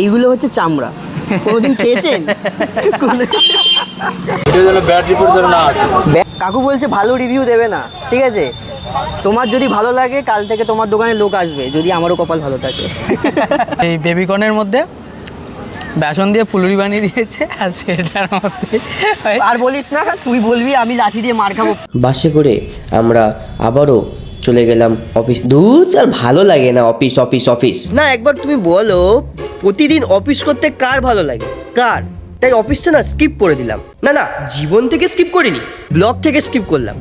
এইগুলো হচ্ছে চামড়া। কোনোদিন খেয়েছেন? কাকু বলছে ভালো রিভিউ দেবে না ঠিক আছে? তোমার যদি ভালো লাগে কাল থেকে তোমার দোকানে লোক আসবে যদি আমারও কপাল ভালো থাকে। এই বেবিকর্নের মধ্যে বেসন দিয়ে ফুলুরি বানিয়ে দিয়েছে আর সেটার মধ্যে আর বলিস না তুই বলবি আমি লাঠি দিয়ে মার খাব। বাসে করে আমরা আবারও চলে গেলাম অফিস দূর আর ভালো লাগে না অফিস অফিস অফিস না একবার তুমি বলো প্রতিদিন অফিস করতে কার ভালো লাগে? কার? তাই অফিসটা না স্কিপ করে দিলাম। না না জীবন থেকে স্কিপ করিনি ব্লগ থেকে স্কিপ করলাম।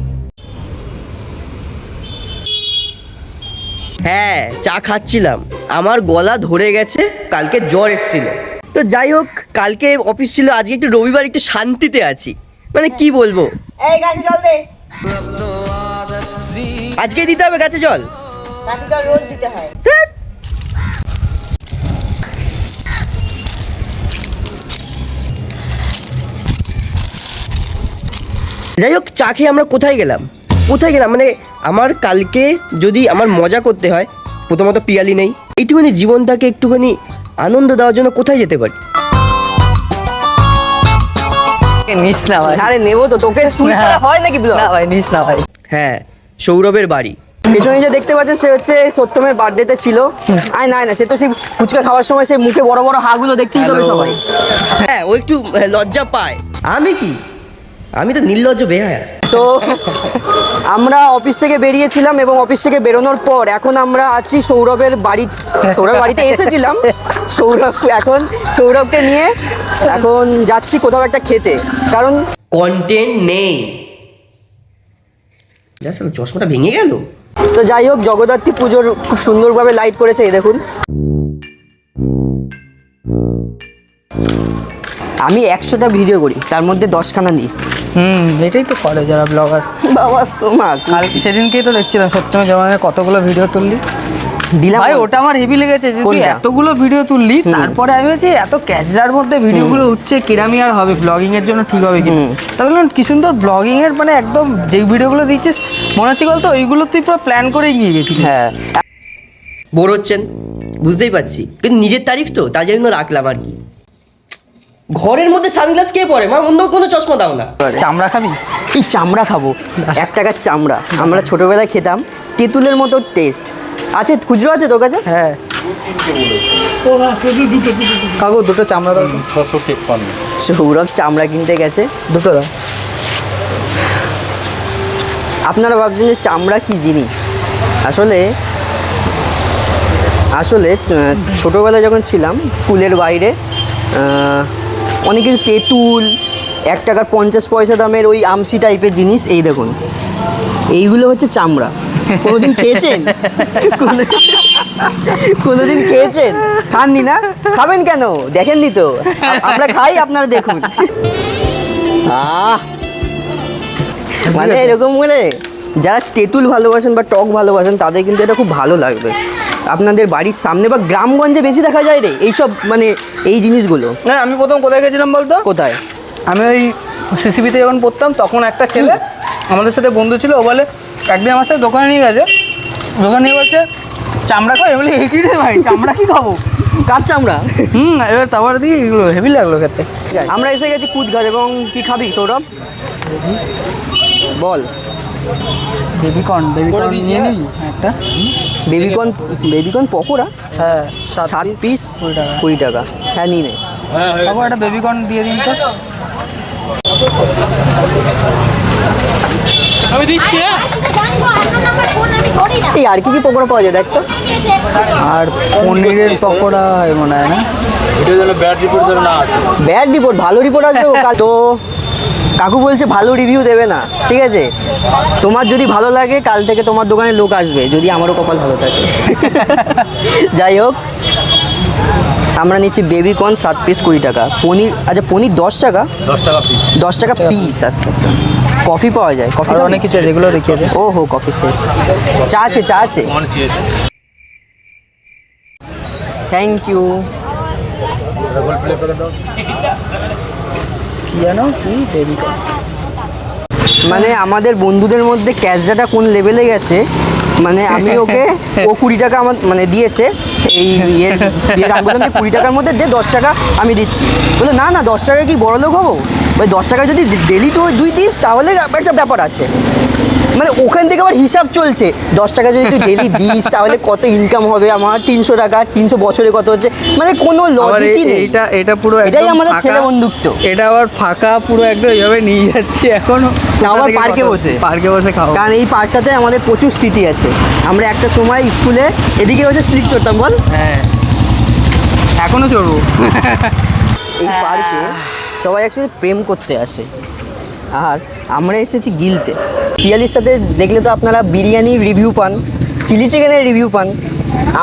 হ্যাঁ চা খাচ্ছিলাম। আমার গলা ধরে গেছে কালকে জ্বর এসেছিল। তো যাই হোক কালকে অফিস ছিল আজকে একটু রবিবার একটু শান্তিতে আছি। মানে কি বলব? এই গাছে জল দে। আজকে দিতে হবে গাছে জল। রোজ দিতে হয়। যাই হোক চা খেয়ে আমরা কোথায় গেলাম? কোথায় গেলাম? মানে আমার কালকে যদি আমার মজা করতে হয় প্রথমত পিয়ালি নেই। এইটুখানি জীবনটাকে একটুখানি আনন্দ দেওয়ার জন্য কোথায় যেতে পারি? নিস না ভাই। আরে নেব তো তোকে তুই ছাড়া হয় নাকি না ভাই নিস না ভাই। হ্যাঁ সৌরভের বাড়ি। পেছনে যে দেখতে পাচ্ছেন সে হচ্ছে সত্যমের বার্থডেতে ছিল। আয় না না সে তো সেই ফুচকা খাওয়ার সময় সেই মুখে বড় বড় হাগুলো দেখতেই পাবে সবাই। হ্যাঁ ও একটু লজ্জা পায়। আমি কি? আমি তো নির্লজ্জ বেহায়া। তো আমরা অফিস থেকে বেরিয়েছিলাম এবং অফিস থেকে বেরোনোর পর এখন আমরা আছি সৌরভের বাড়ি সৌরভ বাড়িতে এসেছিলাম। সৌরভ এখন সৌরভকে নিয়ে এখন যাচ্ছি কোথাও একটা খেতে। কারণ কন্টেন্ট নেই। চশমাটা ভেঙে গেল। তো যাই হোক জগদ্ধাত্রী পুজোর খুব সুন্দরভাবে লাইট করেছে এই দেখুন। আমি একশোটা ভিডিও করি তার মধ্যে দশখানা নিই। হুম এটাই তো করে যারা ব্লগার বাবা সোমা কাল সেদিনকেই তো দেখছিলাম সত্যমে জমানের কতগুলো ভিডিও তুললি? দিলাম ভাই ওটা আমার হেভি লেগেছে। যে তুই এতগুলো ভিডিও তুললি তারপরে আমি বলছি এত ক্যাচরার মধ্যে ভিডিওগুলো উঠছে কিরামি আর হবে? ব্লগিং এর জন্য ঠিক হবে কি হুম। তাহলে কি সুন্দর ব্লগিং এর মানে একদম যেই ভিডিওগুলো দিচ্ছিস মনে হচ্ছে বলতো ওইগুলো তুই পুরো প্ল্যান করেই নিয়ে গেছিলি হ্যাঁ। বোর হচ্ছেন বুঝতেই পারছি। কিন্তু নিজের তারিফ তো তার জন্য রাখলাম আর কি। ঘরের মধ্যে সানগ্লাস কে পরে? মা অন্য কোনো চশমা দাও না। চামড়া খাবি? এই চামড়া খাব। এক টাকার চামড়া। আমরা ছোটবেলায় খেতাম তেঁতুলের মতো টেস্ট আছে খুচরো আছে তোর কাছে হ্যাঁ। কাকু দুটো চামড়া দাও ছশো তেপ্পান্ন সৌরভ চামড়া কিনতে গেছে। দুটো দাও। আপনারা ভাবছেন যে চামড়া কি জিনিস? আসলে আসলে ছোটোবেলায় যখন ছিলাম স্কুলের বাইরে অনেক কিছু তেঁতুল এক টাকার পঞ্চাশ পয়সা দামের ওই আমসি টাইপের জিনিস এই দেখুন। এইগুলো হচ্ছে চামড়া। কোনোদিন খেয়েছেন? কোনো- কোনোদিন খেয়েছেন? খাননি না? খাবেন কেন? দেখেননি তো। আমরা খাই আপনারা দেখুন। আহ! মানে এরকম করে যারা তেঁতুল ভালোবাসেন বা টক ভালোবাসেন তাদের কিন্তু এটা খুব ভালো লাগবে। আপনাদের বাড়ির সামনে বা গ্রামগঞ্জে বেশি দেখা যায় রে এইসব মানে এই জিনিসগুলো। না আমি প্রথম কোথায় গেছিলাম বলতো? কোথায়? আমি ওই সিসিবিতে যখন পড়তাম তখন একটা ছেলে আমাদের সাথে বন্ধু ছিল ও বলে একদিন আমার সাথে দোকানে নিয়ে গেছে। দোকানে নিয়ে বলছে চামড়া খাও বলে এই কি রে ভাই চামড়া কি খাব? কার চামড়া? হুম এবার তারপর দিয়ে এগুলো হেভি লাগল খেতে। আমরা এসে গেছি কুদঘাট এবং কি খাবি সৌরভ? বল। বেবিকর্ন বেবিকর্ন নিয়ে নিবি একটা। Baby corn baby corn pakora? হ্যাঁ সাত পিস কুড়ি টাকা। কুড়ি টাকা। হ্যাঁ নিয়ে নে। কাকু একটা বেবিকর্ন দিয়ে দিন তো। আমি দিচ্ছি হ্যাঁ। এই আর কি কি পকোড়া পাওয়া যায় দেখ তো। আর পনিরের পকোড়া মনে হয় না? ব্যাড রিপোর্ট না ব্যাড রিপোর্ট ভালো রিপোর্ট আসবে তো কাকু বলছে ভালো রিভিউ দেবে না ঠিক আছে? তোমার যদি ভালো লাগে কাল থেকে তোমার দোকানে লোক আসবে যদি আমারও কপাল ভালো থাকে। যাই হোক। আমরা নিচ্ছি বেবি কর্ন সাত পিস কুড়ি টাকা। পনির আচ্ছা পনির দশ টাকা? দশ টাকা পিস দশ টাকা পিস আচ্ছা আচ্ছা। কফি পাওয়া যায়। কফি অনেক কিছু যেগুলো দেখিয়ে ও হো কফি শেষ। চা আছে চা আছে? থ্যাংক ইউ কি জানো? কি? বেবিকর্ন মানে আমাদের বন্ধুদের মধ্যে ক্যাশডাটা কোন লেভেলে গেছে? মানে আমি ওকে ও কুড়ি টাকা আমার মানে দিয়েছে এই ইয়ের বিয়ের আমি বললাম যে কুড়ি টাকার মধ্যে দে দশ টাকা আমি দিচ্ছি। বলে না না দশ টাকা কি বড় লোক হব? ওই দশ টাকা যদি ডেলি তো দুই দিস তাহলে একটা ব্যাপার আছে। মানে ওখান থেকে আবার হিসাব চলছে দশ টাকা যদি তুই ডেলি দিস তাহলে কত ইনকাম হবে আমার? তিনশো টাকা তিনশো বছরে কত হচ্ছে? মানে কোনো লজিকই নেই। এটা এটা পুরো এটাই আমাদের ছেলে বন্ধুত্ব। এটা আবার ফাঁকা পুরো একদম এইভাবে নিয়ে যাচ্ছি এখনও। না, আবার পার্কে বসে। পার্কে বসে খাও। কারণ এই পার্কটাতে আমাদের প্রচুর স্মৃতি আছে। আমরা একটা সময় স্কুলে এদিকে বসে স্লিপ করতাম বল। হ্যাঁ। এখনও চড়বো। এই পার্কে সবাই একসাথে প্রেম করতে আসে। আর আমরা এসেছি গিলতে। পিয়ালির সাথে দেখলে তো আপনারা বিরিয়ানি রিভিউ পান চিলি চিকেনের রিভিউ পান।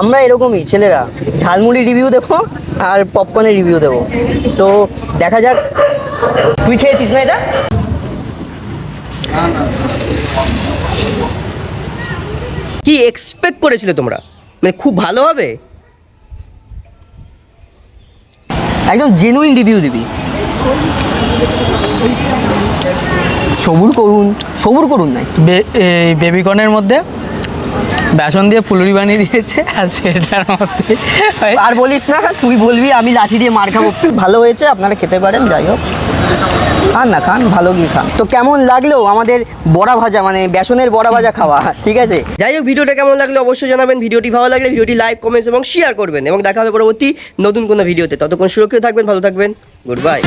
আমরা এরকমই ছেলেরা। ঝালমুড়ি রিভিউ দেবো আর পপকর্নের রিভিউ দেবো। তো দেখা যাক তুই খেয়েছিস না এটা? কি এক্সপেক্ট করেছিলে তোমরা? মানে খুব ভালো হবে? একদম জেনুইন রিভিউ দিবি। সবুর করুন সবুর করুন নাই বে- এই বেবিকর্নের মধ্যে বেসন দিয়ে ফুলুরি বানিয়ে দিয়েছে আর সেটার মধ্যে আর বলিস না তুই বলবি আমি লাঠি দিয়ে মার খাব। ভালো হয়েছে আপনারা খেতে পারেন যাই হোক। খান না, খান, ভালো গিয়ে খান। তো কেমন লাগল আমাদের বড়া ভাজা মানে বেসনের বড়া ভাজা খাওয়া? ঠিক আছে? যাই হোক, ভিডিওটা কেমন লাগল অবশ্যই জানাবেন। ভিডিওটি ভালো লাগলে ভিডিওটি লাইক কমেন্টস এবং শেয়ার করবেন এবং দেখা হবে পরবর্তী নতুন কোনো ভিডিওতে। ততক্ষণ সুরক্ষিত থাকবেন, ভালো থাকবেন। Good bye